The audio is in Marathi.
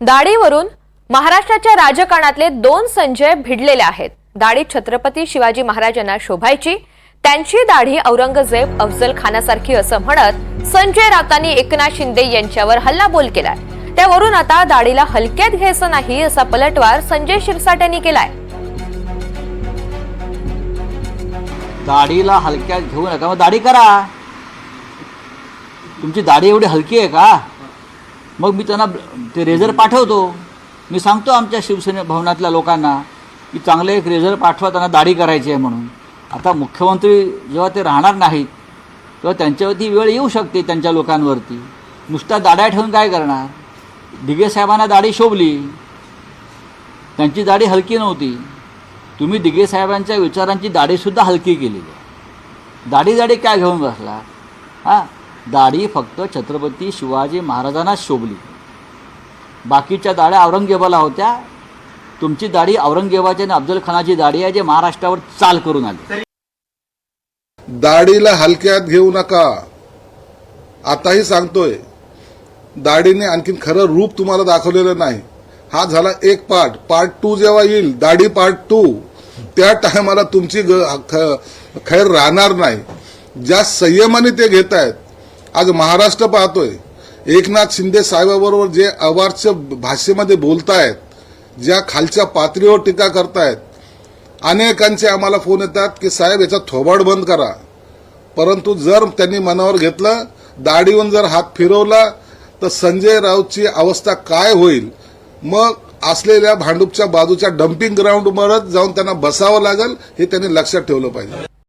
दाढीवरून महाराष्ट्राच्या राजकारणातले दोन संजय भिडलेले आहेत. दाढी छत्रपती शिवाजी महाराजांना शोभायची त्यांची दाढी औरंगजेब अफजल खानासारखी असं म्हणत संजय राऊतांनी एकनाथ शिंदे यांच्यावर हल्लाबोल केलाय. त्यावरून आता दाढीला हलक्यात घ्यायचं नाही असा पलटवार संजय शिरसाट यांनी केलाय. दाढीला हलक्यात घेऊ नका. दाढी करा. तुमची दाढी एवढी हलकी आहे का? मग मी त्यांना ते रेझर पाठवतो. मी सांगतो आमच्या शिवसेने भवनातल्या लोकांना की चांगले एक रेझर पाठवा त्यांना दाढी करायची आहे म्हणून. आता मुख्यमंत्री जेव्हा ते राहणार नाहीत तेव्हा त्यांच्यावरती वेळ येऊ शकते त्यांच्या लोकांवरती. नुसत्या दाड्या ठेवून काय करणार? दिघे साहेबांना दाढी शोभली. त्यांची दाढी हलकी नव्हती. तुम्ही दिघे साहेबांच्या विचारांची दाढीसुद्धा हलकी केलेली आहे. दाढी दाढी काय घेऊन बसला? हां? दाढी फक्त छत्रपती शिवाजी महाराजांनाच शोभली. बाकीच्या दाढ्या औरंगजेबाला होत्या. तुमची दाढी औरंगजेबाची आणि अफजल खानाची दाढी आहे जे महाराष्ट्रावर चाल करून आली. दाढीला हलक्यात घेऊ नका. आताही सांगतोय दाढीने आणखीन खरं रूप तुम्हाला दाखवलेलं नाही. हा झाला एक पार्ट पार्ट टू जेव्हा येईल दाढी पार्ट टू त्या टायमाला तुमची ग- ख- खैर राहणार नाही. ज्या संयमाने ते घेत आहेत आज महाराष्ट्र पाहतोय. एकनाथ शिंदे साहेबाबरोबर जे अवार्डच्या भाषेमध्ये बोलतायत ज्या खालच्या पातळीवर टीका करतायत अनेकांचे आम्हाला फोन येतात की साहेब याचा थोबाड बंद करा. परंतु जर त्यांनी मनावर घेतलं दाढीवरून जर हात फिरवला तर संजय राऊतची अवस्था काय होईल? मग असलेल्या भांडूपच्या बाजूच्या डम्पिंग ग्राउंडवरच जाऊन त्यांना बसावं लागेल हे त्यांनी लक्षात ठेवलं पाहिजे.